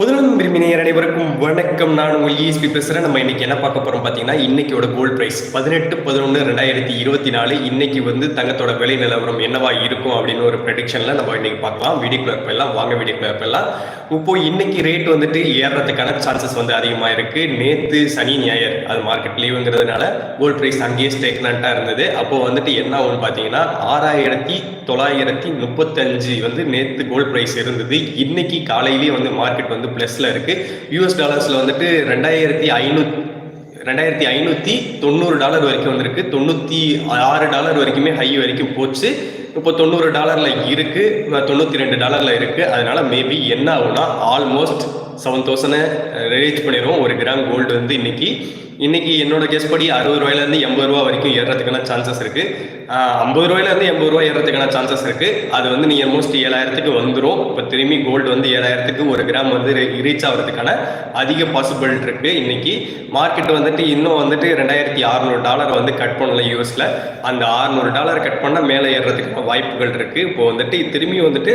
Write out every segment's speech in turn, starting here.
புதுநலம் விரும்பினர் அனைவருக்கும் வணக்கம். நான் உங்கள் இஎஸ்பி பேசுகிறேன் நம்ம இன்னைக்கு என்ன பார்க்க போகிறோம் பார்த்தீங்கன்னா இன்னைக்கோட கோல்ட் ப்ரைஸ் பதினெட்டு பதினொன்று ரெண்டாயிரத்தி இருபத்தி நாலு. இன்னைக்கு வந்து தங்கத்தோட விலை நிலவரம் என்னவா இருக்கும் அப்படின்னு ஒரு ப்ரெடிக்ஷனில் நம்ம இன்னைக்கு பார்க்கலாம். வீடியோக்குள்ள போயிடலாம். வாங்க வீடியோக்குள்ள போயிடலாம். இப்போ இன்னைக்கு ரேட் வந்துட்டு ஏறுறதுக்கான சான்சஸ் வந்து அதிகமாக இருக்கு. நேற்று சனி ஞாயிறு அது மார்க்கெட் லீவுங்கிறதுனால கோல்ட் ப்ரைஸ் அங்கேயே ஸ்டேக்னண்ட்டாக இருந்தது. அப்போ வந்துட்டு என்ன ஆகும்னு பார்த்தீங்கன்னா ஆறாயிரத்தி தொள்ளாயிரத்தி முப்பத்தஞ்சு வந்து நேற்று கோல்ட் ப்ரைஸ் இருந்தது. இன்னைக்கு காலையிலேயே வந்து மார்க்கெட் வந்து பிளஸ்ல இருக்கு. யூஎஸ் டாலர்ஸ்ல வந்துட்டு ரெண்டாயிரத்தி ஐநூத்தி ரெண்டாயிரத்தி ஐநூற்றி தொண்ணூறு டாலர் வரைக்கும் வந்திருக்கு. தொண்ணூற்றி ஆறு டாலர் வரைக்குமே ஹை வரைக்கும் போச்சு. இப்போ தொண்ணூறு டாலரில் இருக்கு தொண்ணூற்றி ரெண்டு டாலரில் இருக்கு. அதனால மேபி என்ன ஆகும்னா ஆல்மோஸ்ட் செவன் தௌசண்டை ரீச் பண்ணிடுவோம். ஒரு கிராம் கோல்டு வந்து இன்னைக்கு. இன்னைக்கு என்னோட கெஸ் படி அறுபது ரூபாயிலேருந்து எண்பது ரூபா வரைக்கும் ஏறதுக்கான சான்சஸ் இருக்கு. ஐம்பது ரூபாயிலேருந்து எண்பது ரூபா ஏறதுக்கான சான்சஸ் இருக்கு. அது வந்து நீங்கள் மோஸ்ட் ஏழாயிரத்துக்கு வந்துடும் இப்போ திரும்பி கோல்டு வந்து ஏழாயிரத்துக்கு ஒரு கிராம் வந்து ரீச் ஆகிறதுக்கான அதிக பாசிபிள் இருக்கு இன்னைக்கு. மார்க்கெட் வந்துட்டு இன்னும் வந்துட்டு ரெண்டாயிரத்தி அறநூறு டாலர் வந்து கட் பண்ணல யூஎஸ்ல அந்த அறுநூறு டாலர் கட் பண்ணால் மேலே ஏறுறதுக்கு வாய்ப்புகள் இருக்கு. இப்போ வந்துட்டு திரும்பி வந்துட்டு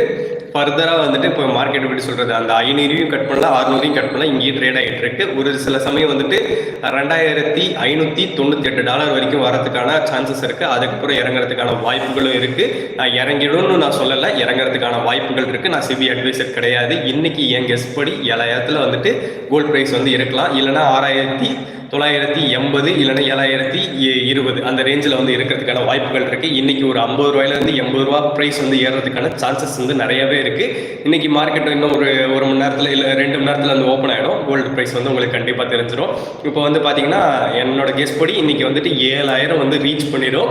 ஃபர்தராக வந்துட்டு இப்போ மார்க்கெட் எப்படி சொல்கிறது அந்த ஐநூறையும் கட் பண்ணலாம் அறுநூறையும் கட் பண்ணலாம். இங்கேயும் ட்ரேட் ஆகிட்டு இருக்கு. ஒரு சில சமயம் வந்துட்டு ரெண்டாயிரத்தி ஐநூற்றி தொண்ணூற்றி எட்டு டாலர் வரைக்கும் வரதுக்கான சான்சஸ் இருக்குது அதுக்கப்புறம் இறங்குறதுக்கான வாய்ப்புகளும் இருக்குது நான் இறங்கிடும்னு நான் சொல்லலை. இறங்குறதுக்கான வாய்ப்புகள் இருக்குது நான் சிபி அட்வைசர் கிடையாது. இன்னைக்கு என் கெஸ்ட் படி ஏழாயிரத்தில் வந்துட்டு கோல்ட் ப்ரைஸ் வந்து இருக்கலாம். இல்லைனா ஆறாயிரத்தி தொள்ளாயிரத்தி எண்பது இல்லைன்னா ஏழாயிரத்தி இருபது. அந்த ரேஞ்சில் வந்து இருக்கிறதுக்கான வாய்ப்புகள் இருக்குது இன்றைக்கி ஒரு ஐம்பது ரூபாயிலேருந்து எண்பது ரூபா ப்ரைஸ் வந்து ஏறதுக்கான சான்சஸ் வந்து நிறையவே இருக்குது இன்றைக்கி மார்க்கெட் இன்னும் ஒரு ஒரு மணி நேரத்தில் இல்லை ரெண்டு மணி நேரத்தில் வந்து ஓப்பன் ஆகிடும் கோல்டு ப்ரைஸ் வந்து உங்களுக்கு கண்டிப்பாக தெரிஞ்சிடும் இப்போ வந்து பார்த்தீங்கன்னா என்னோட கெஸ் படி இன்றைக்கி வந்துட்டு ஏழாயிரம் வந்து ரீச் பண்ணிடும்.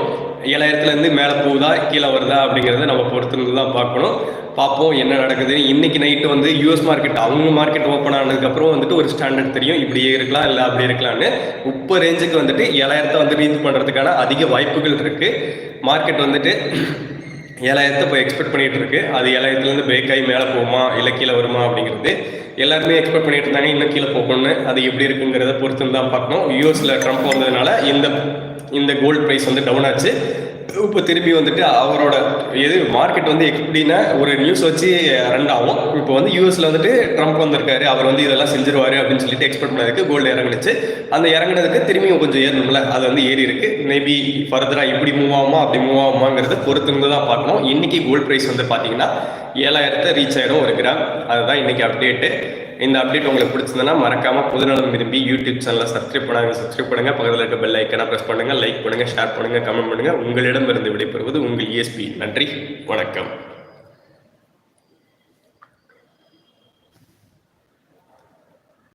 ஏழாயிரத்துலேருந்து மேலே போகுதா கீழே வருதா அப்படிங்கிறத நம்ம பொறுத்திருந்து தான் பார்க்கணும். பார்ப்போம் என்ன நடக்குது. இன்னைக்கு நைட்டு வந்து யூஎஸ் மார்க்கெட் அவங்க மார்க்கெட் ஓப்பன் ஆனதுக்கப்புறம் வந்துட்டு ஒரு ஸ்டாண்டர்ட் தெரியும். இப்படியே இருக்கலாம் இல்லை அப்படி இருக்கலாம்னு. இப்போ ரேஞ்சுக்கு வந்துட்டு ஏழாயிரத்தை வந்து ரீச் பண்ணுறதுக்கான அதிக வாய்ப்புகள் இருக்குது மார்க்கெட் வந்துட்டு ஏழாயிரத்தை இப்போ எக்ஸ்பெக்ட் பண்ணிட்டு இருக்கு. அது ஏழாயிரத்துலேருந்து பிரேக் ஆகி மேலே போகுமா இல்லை கீழே வருமா அப்படிங்கிறது எல்லாருமே எக்ஸ்பெக்ட் பண்ணிட்டு இருந்தாங்க. இன்னும் கீழே போகணும்னு. அது எப்படி இருக்குங்கிறத பொறுத்து தான் பார்க்கணும். யூஎஸில் ட்ரம்ப் வந்ததுனால இந்த இந்த கோல்டு ப்ரைஸ் வந்து டவுன் ஆச்சு. இப்போ திரும்பி வந்துட்டு அவரோட எது மார்க்கெட் வந்து எப்படின்னா ஒரு நியூஸ் வச்சு ரன் ஆகும். இப்போ வந்து யூஎஸ்ல வந்துட்டு ட்ரம்ப் வந்திருக்காரு. அவர் வந்து இதெல்லாம் செஞ்சிருவாரு அப்படின்னு சொல்லிட்டு எக்ஸ்பெக்ட் பண்ணதுக்கு கோல்டு இறங்குனுச்சு. அந்த இறங்குனதுக்கு திரும்பியும் கொஞ்சம் ஏறணும்ல. அது வந்து ஏறி இருக்கு. மேபி ஃபர்தரா இப்படி மூவ் ஆகுமா அப்படி மூவ் ஆகுமாங்கிறத பொறுத்து தான் பார்க்கணும். இன்னைக்கு கோல்டு ப்ரைஸ் வந்து பார்த்தீங்கன்னா ஏழாயிரத்தை ரீச் ஆயிடும் ஒரு கிராம் அதுதான் இன்னைக்கு அப்டேட்டு இந்த அப்டேட் உங்களுக்கு பிடிச்சிருந்தனா மறக்காம புதுநலம் விரும்பி யூடியூப் சேனலை சப்ஸ்கிரைப் பண்ணாங்க சப்ஸ்கிரைப் பண்ணுங்க. பக்கத்தில் இருக்க பெல் ஐக்கனை ப்ரெஸ் பண்ணுங்க. லைக் பண்ணுங்க ஷேர் பண்ணுங்க கமெண்ட் பண்ணுங்க. உங்களிடம் இருந்து விடைபெறுவது உங்கள் இஎஸ்பி நன்றி. வணக்கம்.